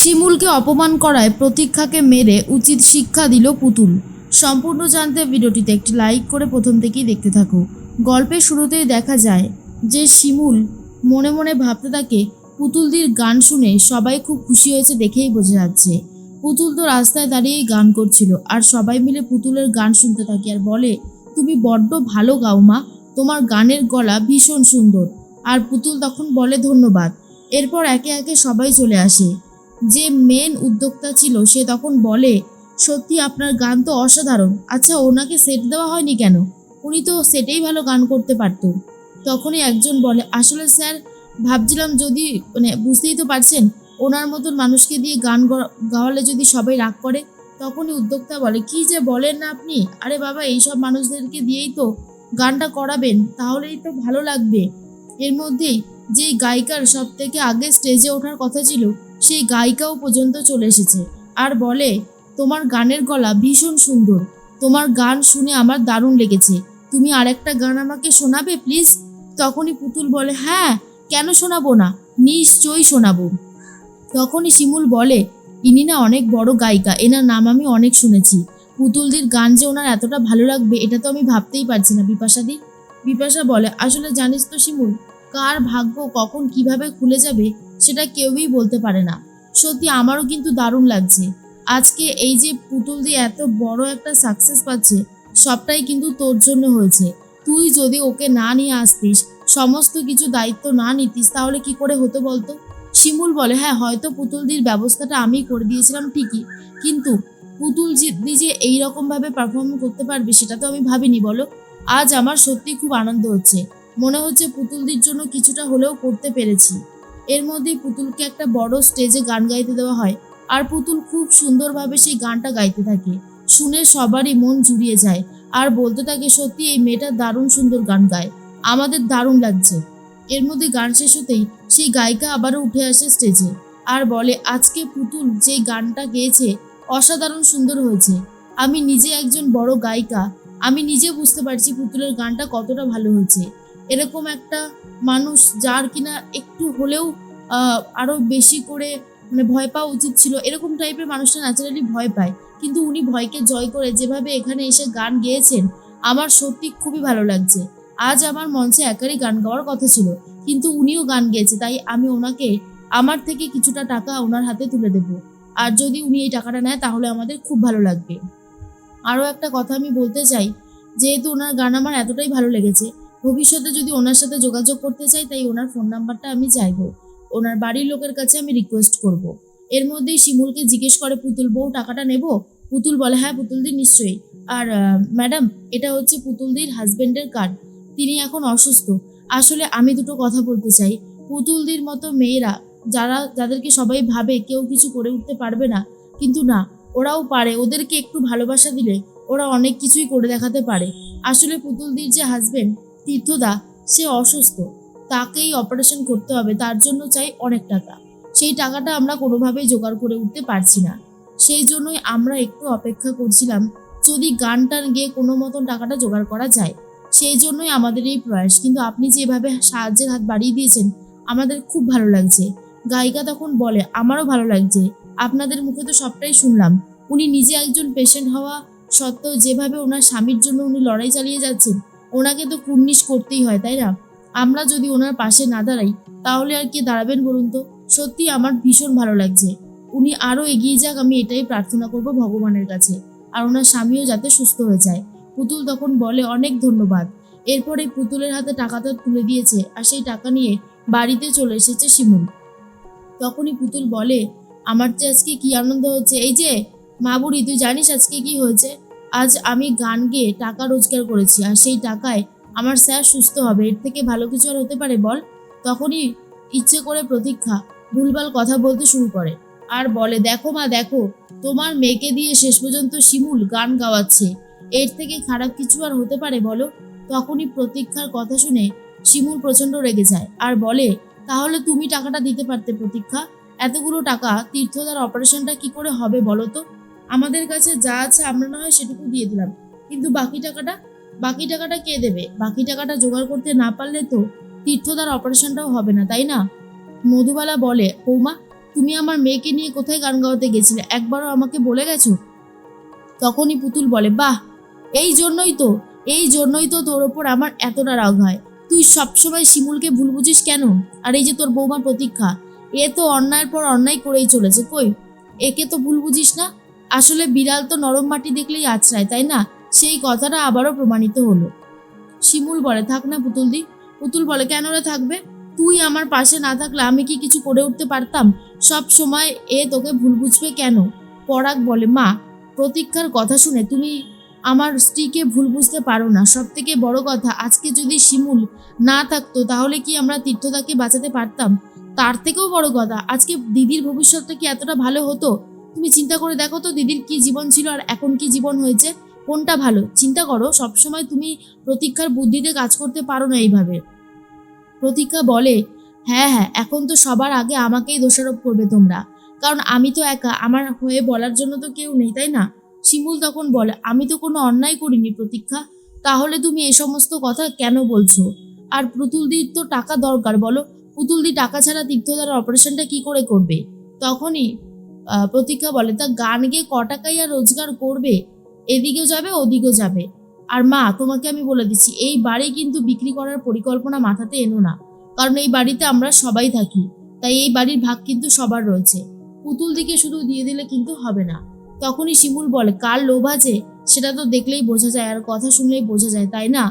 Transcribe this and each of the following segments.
শিমুলকে অপমান করায় প্রতীক্ষাকে মেরে উচিত শিক্ষা দিল পুতুল। সম্পূর্ণ জানতে ভিডিওটিতে একটি লাইক করে প্রথম থেকেই দেখতে থাকো। গল্পের শুরুতেই দেখা যায় যে শিমুল মনে মনে ভাবতে থাকে, পুতুলদির গান শুনে সবাই খুব খুশি হয়েছে দেখেই বোঝা যাচ্ছে। পুতুল তো রাস্তায় দাঁড়িয়েই গান করছিল আর সবাই মিলে পুতুলের গান শুনতে থাকে আর বলে, তুমি বড্ড ভালো গাও মা, তোমার গানের গলা ভীষণ সুন্দর। আর পুতুল তখন বলে, ধন্যবাদ। এরপর একে একে সবাই চলে আসে। যে মেন উদ্যোক্তা ছিল, সে তখন বলে, সত্যি আপনার গান তো অসাধারণ। আচ্ছা ওনাকে সেট দেওয়া হয়নি কেন? উনি তো সেটেই ভালো গান করতে পারতো। তখনই একজন বলে, আসলে স্যার, ভাবছিলাম যদি মানে বুঝতেই তো পারছেন, ওনার মতন মানুষকে দিয়ে গান গাওয়ালে যদি সবাই রাগ করে? তখনই উদ্যোক্তা বলে, কি যে বলেন না আপনি? আরে বাবা, এইসব মানুষদেরকে দিয়েই তো গানটা করাবেন, তাহলেই তো ভালো লাগবে। এর মধ্যেই যেই গায়িকার সব থেকে আগে স্টেজে ওঠার কথা ছিল, সেই গায়িকাও পর্যন্ত চলে এসেছে। আর বলে, তোমার গানের গলা ভীষণ সুন্দর। তোমার গান শুনে আমার দারুণ লেগেছে। তুমি আরেকটা গান আমাকে শোনাবে প্লিজ তখনই পুতুল বলে হ্যাঁ কেন শোনাবো না? নিশ্চয়ই শোনাবো। তখনই শিমুল বলে, ইনি না অনেক বড় গায়িকা, এনার নাম আমি অনেক শুনেছি। পুতুলদির গান যে ওনার এতটা ভালো লাগবে, এটা তো আমি ভাবতেই পারছি না। বিপাশাদি বিপাশা বলে, আসলে জানিস তো শিমুল কার ভাগ্য কখন কীভাবে খুলে যাবে সেটা কেউই বলতে পারে না। সত্যি আমারও কিন্তু দারুণ লাগছে। আজকে এই যে পুতুল দিয়ে এত বড় একটা সাকসেস পাচ্ছে, সবটাই কিন্তু তোর জন্য হয়েছে। তুই যদি ওকে না নিয়ে আসতিস, সমস্ত কিছু দায়িত্ব না নিতিস, তাহলে কি করে হতো বলতো? শিমুল বলে হ্যাঁ হয়তো পুতুলদির ব্যবস্থাটা আমি করে দিয়েছিলাম ঠিকই, কিন্তু পুতুল যে এইরকমভাবে পারফর্ম করতে পারবে, সেটা তো আমি ভাবিনি বলো। আজ আমার সত্যি খুব আনন্দ হচ্ছে। মনে হচ্ছে পুতুলদের জন্য কিছুটা হলেও করতে পেরেছি। এর মধ্যেই পুতুলকে একটা বড় স্টেজে গান গাইতে দেওয়া হয় আর পুতুল খুব সুন্দরভাবে সেই গানটা গাইতে থাকে। শুনে সবারই মন জুড়িয়ে যায় আর বলতে থাকে, সত্যি এই মেয়েটা দারুণ সুন্দর গান গায়। আমাদের দারুণ লাগছে। এর মধ্যে গান শেষ হতেই সেই গায়িকা আবারও উঠে আসে স্টেজে আর বলে, আজকে পুতুল যে গানটা গেয়েছে অসাধারণ সুন্দর হয়েছে। আমি নিজে একজন বড় গায়িকা। আমি নিজে বুঝতে পারছি পুতুলের গানটা কতটা ভালো হয়েছে। এরকম একটা মানুষ যার কিনা একটু হলেও আহ, আরও বেশি করে মানে ভয় পাওয়া উচিত ছিল। এরকম টাইপের মানুষটা ন্যাচারালি ভয় পায়। কিন্তু উনি ভয়কে জয় করে যেভাবে এখানে এসে গান গেয়েছেন আমার সত্যি খুবই ভালো লাগছে। আজ আমার মঞ্চে একারই গান গাওয়ার কথা ছিল কিন্তু উনিও গান গেয়েছে তাই আমি ওনাকে আমার থেকে কিছুটা টাকা ওনার হাতে তুলে দেব। আর যদি উনি এই টাকাটা নেয় তাহলে আমাদের খুব ভালো লাগবে। আরও একটা কথা আমি বলতে চাই যেহেতু ওনার গান আমার এতটাই ভালো লেগেছে ভবিষ্যতে যদি ওনার সাথে যোগাযোগ করতে চাই, তাই ওনার ফোন নাম্বারটা আমি চাইব। ওনার বাড়ির লোকের কাছে আমি রিকোয়েস্ট করব। এর মধ্যেই শিমুলকে জিজ্ঞেস করে, পুতুল বউ, টাকাটা নেব? পুতুল বলে হ্যাঁ পুতুলদির নিশ্চয়ই। আর ম্যাডাম, এটা হচ্ছে পুতুলদির হাজবেন্ডের কার্ড তিনি এখন অসুস্থ। আসলে আমি দুটো কথা বলতে চাই। পুতুলদির মতো মেয়েরা, যারা, যাদেরকে সবাই ভাবে কেউ কিছু করে উঠতে পারবে না, কিন্তু না, ওরাও পারে। ওদেরকে একটু ভালোবাসা দিলে ওরা অনেক কিছুই করে দেখাতে পারে। আসলে পুতুলদির যে হাজবেন্ড তীর্থদা, সে অসুস্থ। তাকেই অপারেশন করতে হবে, তার জন্য চাই অনেক টাকা। সেই টাকাটা আমরা কোনোভাবেই জোগাড় করে উঠতে পারছি না। সেই জন্যই আমরা একটু অপেক্ষা করছিলাম, যদি গান টান গিয়ে কোনো মতন টাকাটা জোগাড় করা যায়। সেই জন্যই আমাদের এই প্রয়াস। কিন্তু আপনি যেভাবে সাহায্যের হাত বাড়িয়ে দিয়েছেন, আমাদের খুব ভালো লাগছে। গায়িকা তখন বলে, আমারও ভালো লাগছে। আপনাদের মুখে তো সবটাই শুনলাম। উনি নিজে একজন পেশেন্ট হওয়া সত্ত্বেও যেভাবে ওনার স্বামীর জন্য উনি লড়াই চালিয়ে যাচ্ছেন ওনাকে তো কুর্নিশ করতেই হয়, তাই না? আমরা যদি ওনার পাশে না দাঁড়াই, তাহলে আর কে দাঁড়াবেন বলুন তো? সত্যি আমার ভীষণ ভালো লাগছে। উনি আরও এগিয়ে যাক, আমি এটাই প্রার্থনা করব ভগবানের কাছে। আর ওনার স্বামীও যাতে সুস্থ হয়ে যায়। পুতুল তখন বলে, অনেক ধন্যবাদ। এরপরে পুতুলের হাতে টাকাটা তুলে দিয়েছে আর সেই টাকা নিয়ে বাড়িতে চলে এসেছে শিমুল। তখনই পুতুল বলে, আমার যে আজকে কি আনন্দ হচ্ছে? এই যে, মা বুড়ি, তুই জানিস আজকে কি হয়েছে? আজ আমি গান গেয়ে টাকা রোজগার করেছি আর সেই টাকায় আমার স্যার সুস্থ হবে, এর থেকে ভালো কিছু আর হতে পারে বল? তখনই ইচ্ছে করে প্রতীক্ষা, ভুলভাল কথা বলতে শুরু করে। আর বলে, দেখো মা, দেখো, তোমার মেয়েকে দিয়ে শেষ পর্যন্ত শিমুল গান গাওয়াচ্ছে, এর থেকে খারাপ কিছু আর হতে পারে বলো? তখনই প্রতীক্ষার কথা শুনে শিমুল প্রচণ্ড রেগে যায় আর বলে, তাহলে তুমি টাকাটা দিতে পারতে প্রতীক্ষা? এতগুলো টাকা তীর্থদার অপারেশনটা কি করে হবে বলো তো? আমাদের কাছে যা আছে আমরা না হয় সেটুকু দিয়ে দিলাম। কিন্তু বাকি টাকাটা বাকি টাকাটা কে দেবে? বাকি টাকাটা জোগাড় করতে না পারলে তো তীর্থদার অপারেশনটাও হবে না, তাই না? মধুবালা বলে, বৌমা, তুমি আমার মেয়েকে নিয়ে কোথায় গান গাওয়াতে গেছিলে? একবারও আমাকে বলে গেছো? তখনই পুতুল বলে, বাহ, এই জন্যই তো, এই জন্যই তো তোর ওপর আমার এতটা রাগ হয়। তুই সবসময় শিমুলকে ভুল বুঝিস কেন? আর এই যে তোর বৌমার প্রতীক্ষা, এ তো অন্যায়ের পর অন্যায় করেই চলেছে, কই? একে তো ভুল বুঝিস না আসলে বিড়াল তো নরম মাটি দেখলেই আছড়ায়, তাই না? সেই কথাটা আবারও প্রমাণিত হলো। শিমুল বলে, থাক না পুতুলদি। পুতুল বলে, কেন রে থাকবে? তুই আমার পাশে না থাকলে আমি কি কিছু করে উঠতে পারতাম? সব সময় এ তোকে ভুল বুঝবে কেন? পরাগ বলে, মা, প্রতীক্ষার কথা শুনে তুমি আমার স্ত্রীকে ভুল বুঝতে পারো না। সব থেকে বড় কথা, আজকে যদি শিমুল না থাকতো তাহলে কি আমরা তীর্থদাকে বাঁচাতে পারতাম? তার থেকেও বড় কথা, আজকে দিদির ভবিষ্যৎটা কি এতটা ভালো হতো? তুমি চিন্তা করে দেখো তো দিদির কি জীবন ছিল আর এখন কি জীবন হয়েছে। কোনটা ভালো? চিন্তা করো, সবসময় তুমি প্রতীক্ষার বুদ্ধিতে কাজ করতে পারো না এইভাবে। প্রতীক্ষা বলে হ্যাঁ হ্যাঁ এখন তো সবার আগে আমাকেই দোষারোপ করবে তোমরা। কারণ আমি তো একা, আমার হয়ে বলার জন্য তো কেউ নেই, তাই না? শিমুল তখন বলে, আমি তো কোনো অন্যায় করিনি প্রতীক্ষা। তাহলে তুমি এই সমস্ত কথা কেন বলছো? আর পুতুলদির তো টাকা দরকার, বলো। পুতুলদি টাকা ছাড়া তীর্থদার অপারেশনটা কি করে করবে? তখনই প্রতীক্ষা বলে, তা গান গেয়ে ক টাকাই আর রোজগার করবে? এদিকেও যাবে, ওদিকেও যাবে? আর মা, তোমাকে আমি বলে দিচ্ছি, এই বাড়ি কিন্তু বিক্রি করার পরিকল্পনা মাথাতে এনো না। কারণ এই বাড়িতে আমরা সবাই থাকি, তাই এই বাড়ির ভাগ কিন্তু সবার রয়েছে। পুতুল দিকে শুধু দিয়ে দিলে কিন্তু হবে না। তখনই শিমুল বলে, কার লোভ আছে? সেটা তো দেখলেই বোঝা যায় আর কথা শুনলেই বোঝা যায়, তাই না?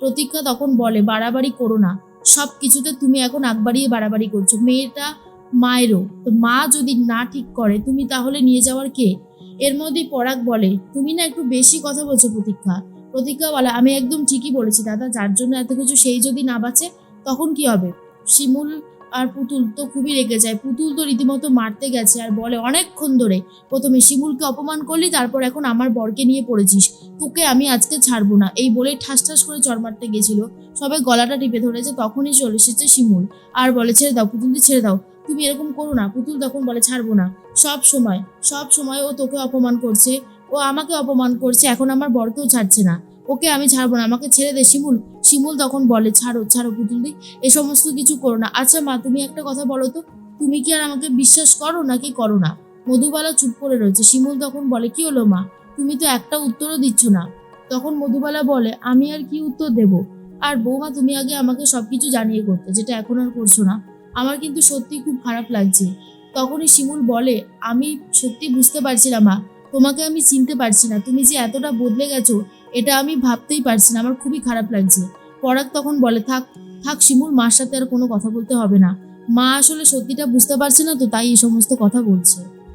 প্রতীক্ষা তখন বলে, বাড়াবাড়ি করো না। সব কিছুতে তুমি এখন আগ বাড়িয়ে বাড়াবাড়ি করছ। মেয়েটা মায়েরও। তো মা যদি না ঠিক করে, তুমি তাহলে নিয়ে যাওয়ার কে? এর মধ্যেই পরাগ বলে, তুমি না একটু বেশি কথা বলছো প্রতীক্ষা। প্রতীক্ষা বলে, আমি একদম ঠিকই বলেছি দাদা, যার জন্য এত কিছু সেই যদি না বাঁচে, তখন কি হবে? শিমুল আর পুতুল তো খুবই রেগে যায়। পুতুল তো রীতিমতো মারতে গেছে আর বলে, অনেকক্ষণ ধরে প্রথমে শিমুলকে অপমান করলি, তারপর এখন আমার বরকে নিয়ে পড়েছিস। তোকে আমি আজকে ছাড়বো না। এই বলে ঠাস ঠাস করে চর মারতে গেছিল। সবাই গলাটা টিপে ধরেছে, তখনই চলে এসেছে শিমুল। আর বলে, ছেড়ে দাও পুতুলদি ছেড়ে দাও। তুমি এরকম করো না, পুতুল তখন বলে, ছাড়বো না। সব সময় সব সময় ও তোকে অপমান করছে। ও আমাকে অপমান করছে, এখন আমার বরকেও ছাড়ছে না। ওকে আমি ছাড়বো না, আমাকে ছেড়ে দে, শিমুল। শিমুল তখন বলে, ছাড়ো ছাড়ো পুতুল পুতুলদি এ সমস্ত কিছু করো না। আচ্ছা মা, তুমি একটা কথা বলো তো, তুমি কি আর আমাকে বিশ্বাস করো নাকি করো না? মধুবালা চুপ করে রয়েছে। শিমুল তখন বলে, কি হলো মা? তুমি তো একটা উত্তরও দিচ্ছ না। তখন মধুবালা বলে, আমি আর কি উত্তর দেব? আর বৌমা, তুমি আগে আমাকে সবকিছু জানিয়ে করতে, যেটা এখন আর করছ না। আমার কিন্তু সত্যি খুব খারাপ লাগছে। তখনই শিমুল বলে, আমি সত্যি বুঝতে পারছি না মা, তোমাকে আমি চিনতে পারছি না। তুমি যে এতটা বদলে গেছো, এটা আমি ভাবতেই পারছি না। আমার খুবই খারাপ লাগছে। পরাগ তখন বলে, থাক থাক শিমুল, মার সাথে আর কোনো কথা বলতে হবে না। মা আসলে সত্যিটা বুঝতে পারছে না তো তাই এই সমস্ত কথা বলছে।